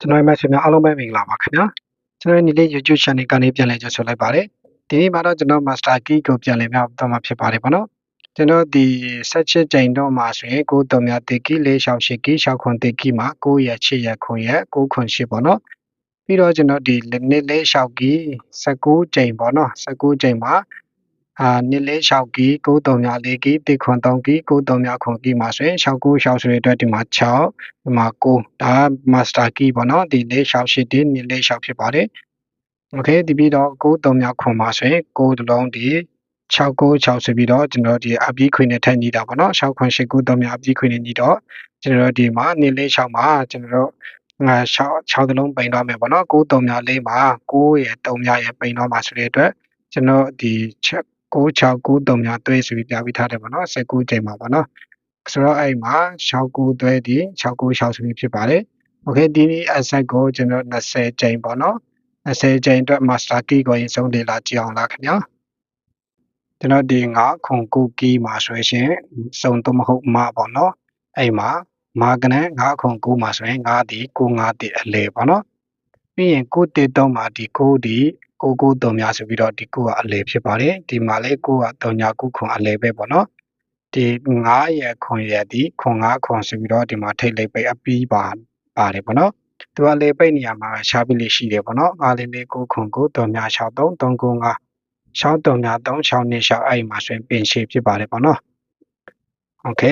ကျွန်တော်ရဲ့ message များအားလုံးပဲမင်္ဂလာပါခင်ဗျာကျွန်တော်ရဲ့ညီလေး YouTube channel ကနေပြန်လည်ကြိုဆိုလိုက်ပါတယ်ဒီနေ့မှာတော့ကျွန်တော် master key ကိုပြန်လည်မြောက်တော့မှာဖြစ်ပါတယ်ပေါ့နော်ကျွန်တော်ဒီ16ကြိမ်တော့မှာဆိုရင်ကိုတော်များတေကီ၄ရှောက်ရှိကီရှောက်ခွန်တေကီမှာ9ရက်6ရက်ခွန်ရက်9ခွန်ရှိပေါ့နော်ပြီးတော့ကျွန်တော်ဒီနေ့လေးရှောက်ကီ19ကြိမ်ပေါ့နော်19ကြိမ်မှာ အာနှစ်လေးလျှောက်ကီကိုတုံများလေးကီတိခွန်3ကီကိုတုံများခွန်ကီမှာဆိုရင်လျှောက်9လျှောက်ဆိုတဲ့အတွက်ဒီမှာ6ဒီမှာ9ဒါမာစတာကီပေါ့နော်ဒီလေးလျှောက်ရှိဒီနှစ်လေးလျှောက်ဖြစ်ပါတယ်โอเคဒီပြီးတော့ကိုတုံများခွန်မှာဆိုရင်ကိုတလုံးဒီ6960ဆိုပြီးတော့ကျွန်တော်ဒီအပြီးခွေနဲ့ထပ်ညီတာပေါ့နော်6ခွန်8ခုတုံများအပြီးခွေနဲ့ညီတော့ကျွန်တော်ဒီမှာနှစ်လေးလျှောက်မှာကျွန်တော်တို့ငါ6 6တလုံးပိန်တော့မယ်ပေါ့နော်9တုံများလေးမှာ9ရဲ့3များရဲ့ပိန်တော့မှာဆိုတဲ့အတွက်ကျွန်တော်ဒီချက် 9693များတွဲဆိုပြီးပြပြီးထားတယ်ပေါ့နော်19ချိန်မှာပေါ့နော်ဆိုတော့အဲ့မှာ69တွဲဒီ696ဆိုပြီးဖြစ်ပါတယ်โอเคဒီနေ့ asset ကိုကျွန်တော်20ချိန်ပေါ့နော်20ချိန်အတွက် master key ကိုရင်ဆုံးလေ့လာကြည့်အောင်လားခင်ဗျာကျွန်တော်ဒီ9ခု9 key မှာဆိုရင်စုံတော့မဟုတ်မှာပေါ့နော်အဲ့မှာမာကနန်9ခု9မှာဆိုရင်9ဒီ9 9ဒီအလေပေါ့နော်ပြီးရင်9တေ3မှာဒီ9ဒီ ကိုကိုတုံများဆိုပြီးတော့ဒီကိုကအလဲဖြစ်ပါတယ်ဒီမှာလဲကိုကတုံညာကုခွန်အလဲပဲပေါ့နော်ဒီ9ရခွန်ရဒီခွန်9ခွန်ဆိုပြီးတော့ဒီမှာထိတ်လိုက်ပိတ်အပီးပါပါတယ်ပေါ့နော်သူကလေပိတ်နေရာမှာရှားပြီးလေးရှိတယ်ပေါ့နော်9လေးလေးကိုခွန်ကိုတုံညာ63 395ရှောင်းတုံညာ3ရှောင်းနေရှောင်းအဲ့မှာဆိုရင်ပင်ရှည်ဖြစ်ပါတယ်ပေါ့နော်โอเค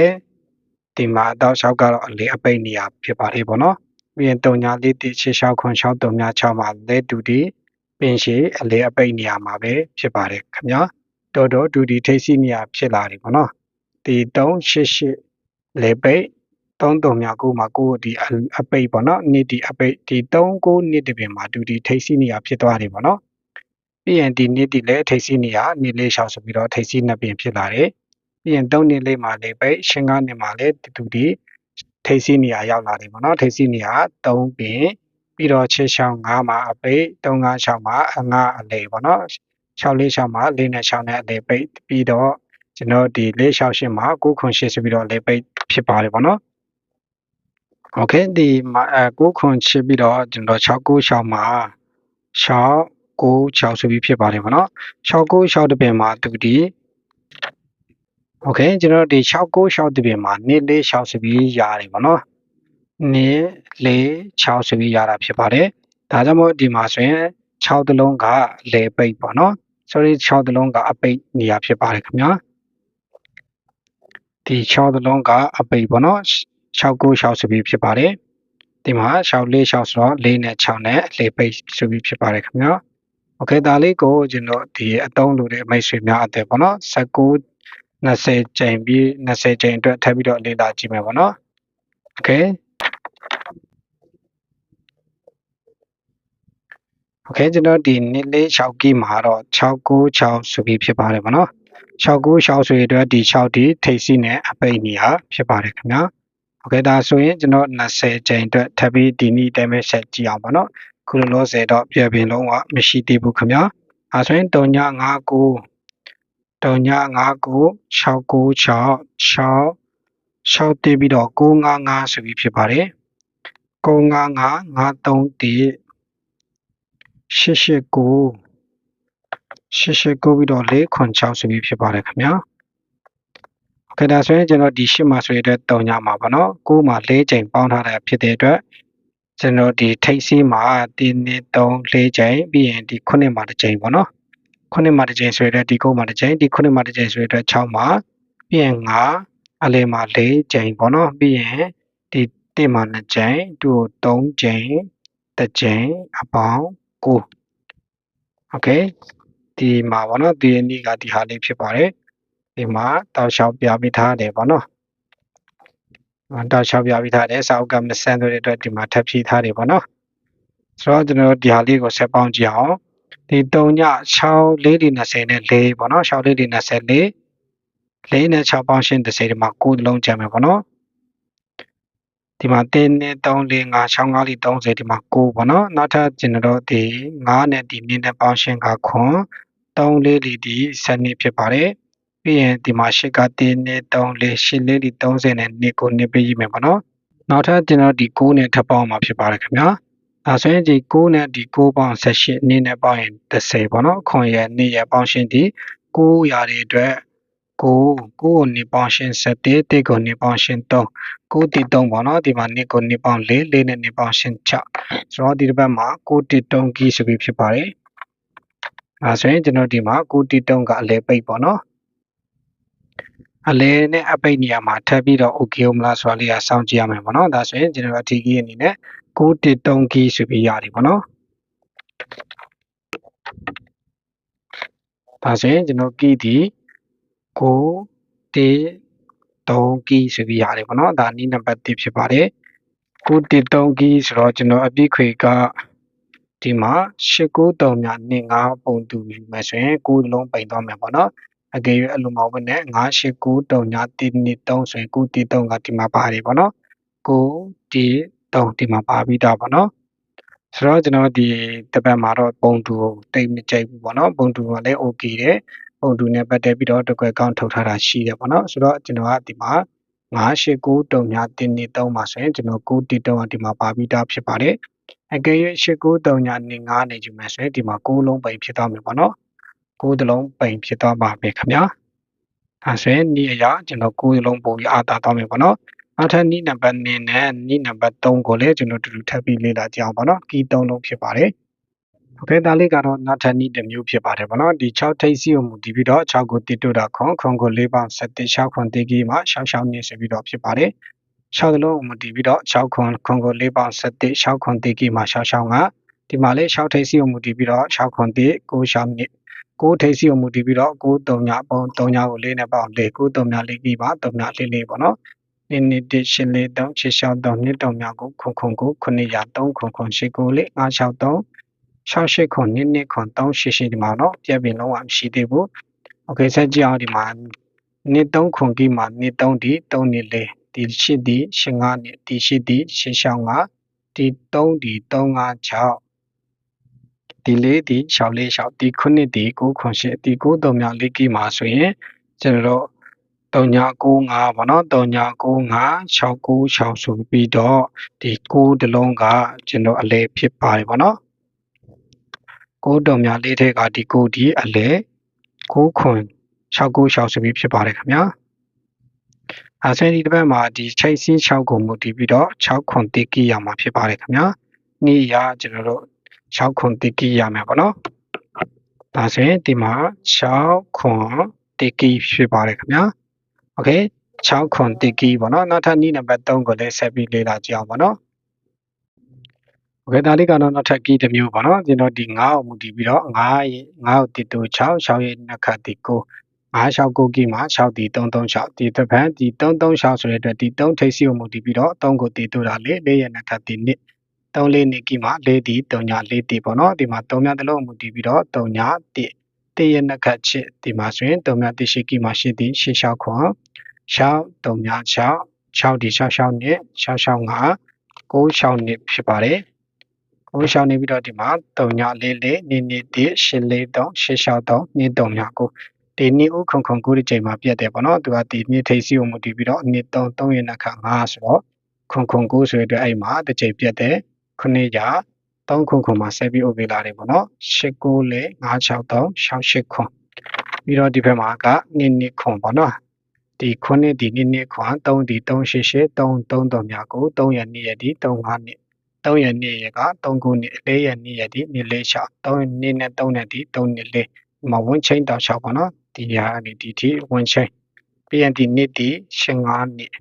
ဒီမှာတော့ရှောက်ကတော့အလေအပိတ်နေရာဖြစ်ပါတယ်ပေါ့နော်ပြီးရင်တုံညာလေးတိ6ရှောက်ခွန်6တုံညာ6မှာလဲတူဒီ ပင်ရှည်အလေအပိတ်နေရာမှာပဲဖြစ်ပါတယ်ခင်ဗျာတော်တော်ဒူဒီထိတ်စီနေရာဖြစ်လာတယ်ပေါ့နော်ဒီ388လေပိတ်33မြောက်ကိုမှာကိုဒီအပိတ်ပေါ့နော်နှစ်ဒီအပိတ်ဒီ39နှစ်တပင်မှာဒူဒီထိတ်စီနေရာဖြစ်သွားတယ်ပေါ့နော်ပြီးရင်ဒီနှစ်ဒီလည်းထိတ်စီနေရာနှစ်လေးရှောက်ဆိုပြီးတော့ထိတ်စီနှစ်ပင်ဖြစ်လာတယ်ပြီးရင်3နှစ်လေးမှာလေပိတ်ရှင်းကားနှစ်မှာလည်းဒူဒီထိတ်စီနေရာရောက်လာတယ်ပေါ့နော်ထိတ်စီနေရာ3ပင် ပြီးတော့6ရှောင်း9မှာအပိတ်3 9ရှောင်းမှာအငါအလေပေါ့နော်6လေးရှောင်းမှာ4နဲ့6နဲ့အလေပိတ်ပြီးတော့ကျွန်တော်ဒီ4ရှောင်းရှင်းမှာ9ခွန်8ဆိုပြီးတော့လေပိတ်ဖြစ်ပါတယ်ပေါ့နော်โอเคဒီမှာအဲ9ခွန်8ပြီးတော့ကျွန်တော်6 9ရှောင်းမှာ6 9 6ဆိုပြီးဖြစ်ပါတယ်ပေါ့နော်6 9 6တပင်မှာသူဒီโอเคကျွန်တော်ဒီ6 9 6တပင်မှာ2 4 6ဆိုပြီးရတယ်ပေါ့နော် နှစ်လေး6ဆိုပြီးရတာဖြစ်ပါတယ်။ဒါကြောင့်မို့ဒီမှာဆိုရင်6တလုံးကလေပိတ်ပေါ့နော်။ sorry 6တလုံးကအပိတ်နေရာဖြစ်ပါတယ်ခင်ဗျာ။ဒီ6တလုံးကအပိတ်ပေါ့နော်။6 9 6ဆိုပြီးဖြစ်ပါတယ်။ဒီမှာ6 4 6ဆိုတော့4နဲ့6နဲ့လေပိတ်ဆိုပြီးဖြစ်ပါတယ်ခင်ဗျာ။ Okay ဒါလေးကိုကျွန်တော်ဒီအတုံးလို့တဲ့မိတ်ဆွေများအတဲ့ပေါ့နော်။19 20ကြိမ်ပြီး20ကြိမ်အတွက်ထပ်ပြီးတော့လေ့လာကြည့်မယ်ပေါ့နော်။ Okay โอเคကျွန်တော်ဒီနှစ်လေး6ကီမှာတော့696ဆိုပြီးဖြစ်ပါတယ်ဗောနော်696ဆိုရတဲ့ဒီ6ဒီထိပ်စီးနဲ့အပိတ်နေရဖြစ်ပါတယ်ခင်ဗျာโอเคဒါဆိုရင်ကျွန်တော်20ချိန်အတွက်ထပ်ပြီးဒီနေ့တိုင်းပဲဆက်ကြည့်အောင်ဗောနော်ခုလောလောဆယ်တော့ပြပင်လုံးဝမရှိသေးဘူးခင်ဗျာအဲဆိုရင်3959 3959 696 6 6တိပြီးတော့955ဆိုပြီးဖြစ်ပါတယ်955 931 889 889ပြီးတော့4ခွန်6ဆိုပြီးဖြစ်ပါတယ်ခင်ဗျာโอเคဒါဆိုရင်ကျွန်တော်ဒီ8မှာဆိုရတဲ့3ညမှာပေါ့နော်9မှာ4ချိန်ပေါင်းထားတာဖြစ်တဲ့အတွက်ကျွန်တော်ဒီထိတ်စီးမှာဒီနေ့3 4ချိန်ပြီးရင်ဒီ9မှာတစ်ချိန်ပေါ့နော်9မှာတစ်ချိန်ဆိုရတဲ့ဒီ9မှာတစ်ချိန်ဒီ9မှာတစ်ချိန်ဆိုရတဲ့6မှာပြီးရင်9အလဲမှာ4ချိန်ပေါ့နော်ပြီးရင်ဒီ1မှာ2ချိန်2ကို3ချိန်တစ်ချိန်အပေါင်း 9 okay ဒီမှာဗောနော်ဒီအနည်းကဒီဟာလေးဖြစ်ပါတယ်ဒီမှာတောက်လျှောက်ပြပေးထားတယ်ဗောနော်တောက်လျှောက်ပြပေးထားတယ်စာအုပ်ကမစမ်းတဲ့အတွက်ဒီမှာထပ်ဖြည့်ထားတယ်ဗောနော်ဆိုတော့ကျွန်တော်ဒီဟာလေးကိုဆက်ပေါင်းကြည့်အောင်ဒီ3ည6လေးဒီ20နဲ့4ဗောနော်6လေးဒီ24 4နဲ့6ပေါင်းရှင်း30ဒီမှာ9လုံးကျန်မယ်ဗောနော် ဒီမှာ1နဲ့3 4 5 6 5လေး30ဒီမှာ9ပေါ့နော်နောက်ထပ်ကျွန်တော်တို့ဒီ9နဲ့ဒီ2နဲ့ပေါင်းရှင်းကခွန်3လေးလီဒီ7နှစ်ဖြစ်ပါတယ်ပြီးရင်ဒီမှာ8က1နဲ့3 4 8လေးဒီ30နဲ့2ကိုနှစ်ပေးရမယ်ပေါ့နော်နောက်ထပ်ကျွန်တော်ဒီ9နဲ့ထပ်ပေါင်းမှာဖြစ်ပါတယ်ခင်ဗျာဒါဆိုရင်ဒီ9နဲ့ဒီ9ပေါင်း18နည်းနဲ့ပေါင်းရင်30ပေါ့နော်ခွန်ရဲ့နေ့ရဲ့ပေါင်းရှင်းဒီ9ရာတွေအတွက် 9 9ကိုနေပေါင်းရှင်း7တိကိုနေပေါင်းရှင်း3 9တိ3ပေါ့နော်ဒီမှာနေကိုနေပေါင်း4 4နဲ့နေပေါင်းရှင်း6ဆိုတော့ဒီတစ်ပတ်မှာ9တိ3ကီးဆိုပြီးဖြစ်ပါတယ်အဲဆိုရင်ကျွန်တော်ဒီမှာ9တိ3ကအလဲပိတ်ပေါ့နော်အလဲနဲ့အပိတ်နေရာမှာထပ်ပြီးတော့ okay မလားဆိုတာလေးကစောင့်ကြည့်ရမယ်ပေါ့နော်ဒါဆိုရင်ကျွန်တော်အထီးကြီးအနေနဲ့9တိ3ကီးဆိုပြီးရတယ်ပေါ့နော်ဒါဆိုရင်ကျွန်တော်ကီးဒီ 9တိ3ကီးဆိုပြီးရတယ်ပေါ့နော်ဒါနီးနံပါတ်1ဖြစ်ပါတယ်9တိ3ကီးဆိုတော့ကျွန်တော်အပြည့်ခွေကဒီမှာ89ညနဲ့5ပုံတူယူမယ်ဆိုရင်9လုံးပိန်သွားမယ်ပေါ့နော်အကယ်၍အဲ့လိုမဟုတ်ဘဲနဲ့989ညတိနိ3ဆိုရင်9တိ3ကဒီမှာပါတယ်ပေါ့နော်9တိ3ဒီမှာပါပြီးသားပေါ့နော်ဆိုတော့ကျွန်တော်ဒီတပတ်မှာတော့ပုံတူကိုတိတ်မကြိုက်ဘူးပေါ့နော်ပုံတူကလည်း okay တယ် ပုံတူနဲ့ပတ်သက်ပြီးတော့တကွယ်ကောင်းထုတ်ထားတာရှိတယ်ပေါ့နော်ဆိုတော့ကျွန်တော်ကဒီမှာ989တုံညာတင်းနေ3မှာဆိုရင်ကျွန်တော်9တီတုံကဒီမှာပါပြီးသားဖြစ်ပါတယ်အကယ်၍89တုံညာနေ9နေကြမယ်ဆိုရင်ဒီမှာ9လုံးပိန်ဖြစ်သွားမယ်ပေါ့နော်9တလုံးပိန်ဖြစ်သွားပါမယ်ခင်ဗျာဒါဆိုရင်ဒီအရာကျွန်တော်9လုံးပုံပြီးအာသာသွားမယ်ပေါ့နော်နောက်ထပ်နီးနံပါတ်2နဲ့နီးနံပါတ်3ကိုလည်းကျွန်တော်တူတူထပ်ပြီးလေ့လာကြအောင်ပေါ့နော်ကီး3လုံးဖြစ်ပါတယ် ဖဲတာလေးကတော့နောက်ထပ်နည်းတစ်မျိုးဖြစ်ပါတယ်ဗောနော်ဒီ6ထိပ်စီကိုမူတည်ပြီးတော့6ကိုတိတုတာခွန်ခွန်ကို4ပေါင်း7 6ခွန်တိကြီးမှာ6 6နေဆိုပြီးတော့ဖြစ်ပါတယ်6သလုံးကိုမူတည်ပြီးတော့6ခွန်ခွန်ကို4ပေါင်း7 6ခွန်တိကြီးမှာ6 6ကဒီမှာလေး6ထိပ်စီကိုမူတည်ပြီးတော့6ခွန်တိ9 6နေ9ထိပ်စီကိုမူတည်ပြီးတော့9 3ညပေါင်း3ညကို4နဲ့ပေါင်း4 9 3ည4ကြီးပါ3ည4လေးဗောနော်နေနေတရှင်းလေးတောင်းချေရှောင်းတောင်းနှစ်တောင်းများကိုခုံခုံကို903ခုံခုံရှိကိုလေး963 68ခွန်2နှစ်ခွန်388ဒီမှာเนาะပြက်ပင်လုံးဝမရှိသေးဘူးโอเคဆက်ကြည့်အောင်ဒီမှာနှစ်3ခွန်ကြီးမှာနှစ်3ဒီ3နှစ်4ဒီ8ဒီ85နှစ်ဒီ8ဒီ865ဒီ3ဒီ356ဒီ4ဒီ646ဒီ9ဒီ9ခွန်8ဒီ9 3မြောက်4ကြီးမှာဆိုရင်ကျွန်တော်တို့3995ပေါ့နော်3995 696ဆိုပြီးတော့ဒီ9တလုံးကကျွန်တော်အလဲဖြစ်ပါတယ်ပေါ့နော် ကိုးတုံများလေးထဲကဒီကိုဒီအလဲ6ခွန်696ဆိုပြီးဖြစ်ပါတယ်ခင်ဗျာအဲဆင်းဒီတစ်ပတ်မှာဒီချိတ်စီး6ကိုမူတည်ပြီးတော့6ခွန်တိကိရမှာဖြစ်ပါတယ်ခင်ဗျာနေ့ရကျွန်တော်တို့6ခွန်တိကိရမယ်ပေါ့နော်ဒါဆိုရင်ဒီမှာ6ခွန်တိကိဖြစ်ပါတယ်ခင်ဗျာโอเค6ခွန်တိကိပေါ့နော်နောက်ထပ်နေ့နံပါတ်3ကိုလည်းဆက်ပြီးလေ့လာကြည့်အောင်ပေါ့နော် โอเคဒါလေးကတော့နောက်ထပ် key တစ်မျိုးပေါ့နော်ကျွန်တော်ဒီ9ကိုမူတည်ပြီးတော့9ရဲ့9ကိုတီတူ6 6ရဲ့နှစ်ခတ်တီ9 9 6 9 key မှာ6တီ336ဒီတစ်ဖန်ဒီ336ဆိုတဲ့အတွက်ဒီ3ထိပ်စီကိုမူတည်ပြီးတော့3ကိုတီတူတာလေ4ရဲ့နှစ်ခတ်တီ2 3လေးနှစ် key မှာ4တီ3ည4တီပေါ့နော်ဒီမှာ3ညတလုံးမူတည်ပြီးတော့3ည1တရနှစ်ခတ်ချစ်ဒီမှာဆိုရင်3ည1ရှိ key မှာ8တီ6 6ခွန်6 3ည6 6တီ6 6နှစ်6 6 5 9 6နှစ်ဖြစ်ပါတယ် ကိုရှောင်းနေပြီးတော့ဒီမှာ3944နေနေတိ843 863နေ39ဒီနေဦးခုံခုံကိုဒီချိန်မှာပြတ်တယ်ပေါ့နော်သူကဒီနေထိပ်စီကိုမူတည်ပြီးတော့နေ3 3ရနှစ်ခါ5ဆိုတော့ခုံခုံကိုဆိုရတဲ့အဲ့မှာတစ်ချိန်ပြတ်တယ်ခုနှစ်ရာ3ခုံခုံမှာဆက်ပြီး okay လာတယ်ပေါ့နော်89လေ563 68ခုံပြီးတော့ဒီဘက်မှာကနစ်နစ်ခုံပေါ့နော်ဒီခုနှစ်ဒီနစ်နစ်ခွန်3ဒီ388 3 3 3မြကို3ရ2ရဒီ35နှစ် 3ရက်2ရက်က3ခုနှစ်4ရက်2ရက်ဒီနှစ်လေး6 3နှစ်နဲ့3နဲ့ဒီ3နှစ်လေးဒီမှာဝင်းချင်းတောက်6ပေါ့နော်ဒီရာကနေဒီဒီဝင်းချင်းပြီးရင်ဒီနှစ်ဒီ15နှစ်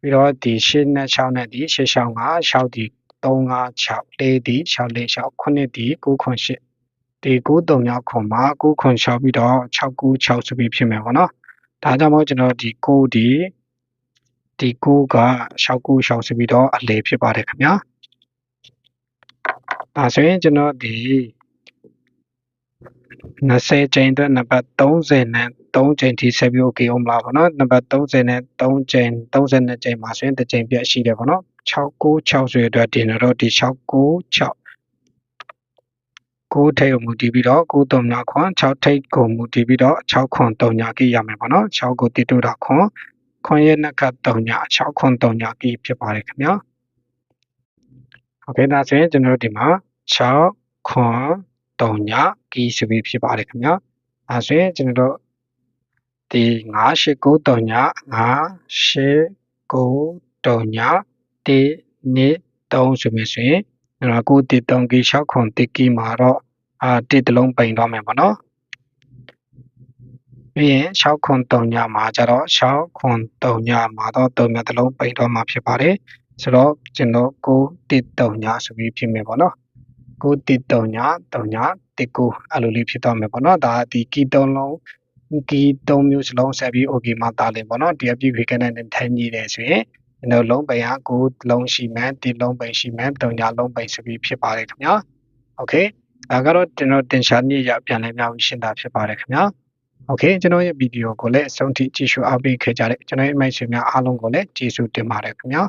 ပြီးတော့ဒီ8နဲ့6နဲ့ဒီ6 6 5 6ဒီ356 4ဒီ6 4 6 9ဒီ9ခွန်8ဒီ9 3မြောက်ခွန်မှာ9ခွန်6ပြီးတော့6 9 6ဆိုပြီးဖြစ်မယ်ပေါ့နော်ဒါကြောင့်မို့ကျွန်တော်ဒီ9ဒီဒီ9က6 9 6ဆိုပြီးတော့အလဲဖြစ်ပါတယ်ခင်ဗျာ ဒါဆိုရင်ကျွန်တော်ဒီ20ချိန်အတွက်နံပါတ်30နဲ့3ချိန်ထိဆက်ပြီး okay အောင်မလားဗောနော်နံပါတ်30နဲ့3ချိန်32ချိန်မှာဆိုရင်တစ်ချိန်ပြတ်ရှိတယ်ဗောနော်696ဆိုရတဲ့ဒီတော့ဒီ696 9ထိပ်ကိုမူတည်ပြီးတော့9တုံညာခွန်6ထိပ်ကိုမူတည်ပြီးတော့6ခွန်တုံညာကြီးရမယ်ဗောနော်6ကိုတည်တူတာခွန်ခွန်ရဲ့နှစ်ခတ်တုံညာ6ခွန်တုံညာကြီးဖြစ်ပါတယ်ခင်ဗျာ ဟုတ်ကဲ့ဒါဆိုရင်ကျွန်တော်ဒီမှာ6ခွန်3ညကီဆိုပြီးဖြစ်ပါတယ်ခင်ဗျာဒါဆိုရင်ကျွန်တော်ဒီ989 3ည989 3ညဒီနေ့3ဆိုပြီးဆိုရင်ကျွန်တော်ကိုဒီ3ကီ6ခွန်3ကီမှာတော့အာတိတလုံးပိန်သွားမယ်ပေါ့နော်ပြီးရင်6ခွန်3ညမှာကျတော့6ခွန်3ညမှာတော့3မြတ်တလုံးပိန်သွားမှာဖြစ်ပါတယ်။ ဆိုတော့ကျွန်တော်ကို1 3ညဆိုပြီးဖြစ်မယ်ပေါ့နော်ကို1 3ည3ည1ကိုအဲ့လိုလေးဖြစ်တော့မယ်ပေါ့နော်ဒါဒီကီ3လုံးကီ3မျိုးစလုံးဆက်ပြီး okay မှာတားလင်ပေါ့နော်ဒီအပြည့်ခေကနေထိုင်နေတယ်ဆိုရင်ကျွန်တော်လုံးပိန်ကကိုလုံးရှိမှန်း1လုံးပိန်ရှိမှန်း3ညလုံးပိန်ဆိုပြီးဖြစ်ပါတယ်ခင်ဗျာ okay ဒါကတော့ကျွန်တော်တင်ရှားနည်းရပြန်လဲများပြီးရှင်းတာဖြစ်ပါတယ်ခင်ဗျာ okay ကျွန်တော်ရဲ့ဗီဒီယိုကိုလည်းအဆုံးထိကြည့်ရှုအားပေးခဲ့ကြတဲ့ကျွန်တော်ရဲ့မိတ်ဆွေများအားလုံးကိုလည်းကျေးဇူးတင်ပါတယ်ခင်ဗျာ